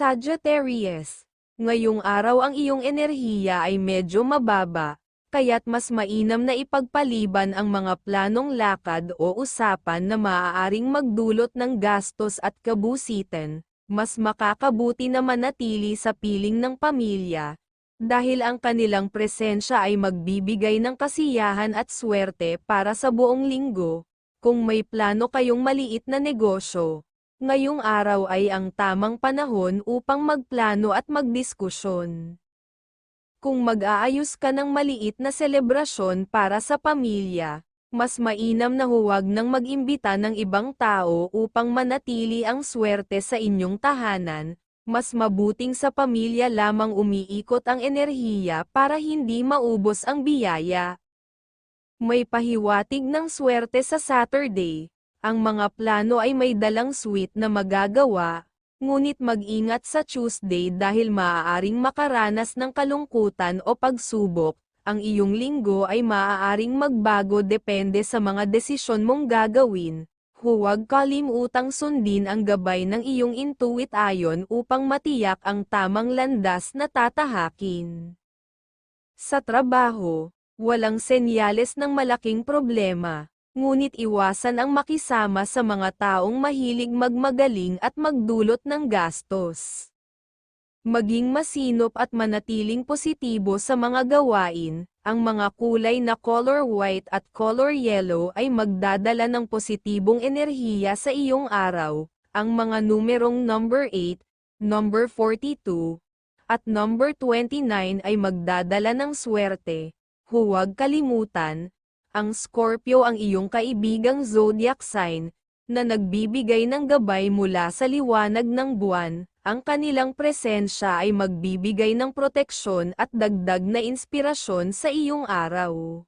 Sagittarius, ngayong araw ang iyong enerhiya ay medyo mababa, kaya't mas mainam na ipagpaliban ang mga planong lakad o usapan na maaaring magdulot ng gastos at kabusitan, mas makakabuti na manatili sa piling ng pamilya, dahil ang kanilang presensya ay magbibigay ng kasiyahan at swerte para sa buong linggo, kung may plano kayong maliit na negosyo. Ngayong araw ay ang tamang panahon upang magplano at magdiskusyon. Kung mag-aayos ka ng maliit na selebrasyon para sa pamilya, mas mainam na huwag nang mag-imbita ng ibang tao upang manatili ang swerte sa inyong tahanan, mas mabuting sa pamilya lamang umiikot ang enerhiya para hindi maubos ang biyaya. May pahiwatig ng swerte sa Saturday, ang mga plano ay may dalang sweet na magagawa, ngunit mag-ingat sa Tuesday dahil maaaring makaranas ng kalungkutan o pagsubok, ang iyong linggo ay maaaring magbago depende sa mga desisyon mong gagawin. Huwag kalimutang sundin ang gabay ng iyong intuit ayon upang matiyak ang tamang landas na tatahakin. Sa trabaho, walang senyales ng malaking problema, ngunit iwasan ang makisama sa mga taong mahilig magmagaling at magdulot ng gastos. Maging masinop at manatiling positibo sa mga gawain, ang mga kulay na color white at color yellow ay magdadala ng positibong enerhiya sa iyong araw, ang mga numerong number 8, number 42, at number 29 ay magdadala ng swerte. Huwag kalimutan, ang Scorpio ang iyong kaibigang zodiac sign, na nagbibigay ng gabay mula sa liwanag ng buwan, ang kanilang presensya ay magbibigay ng proteksyon at dagdag na inspirasyon sa iyong araw.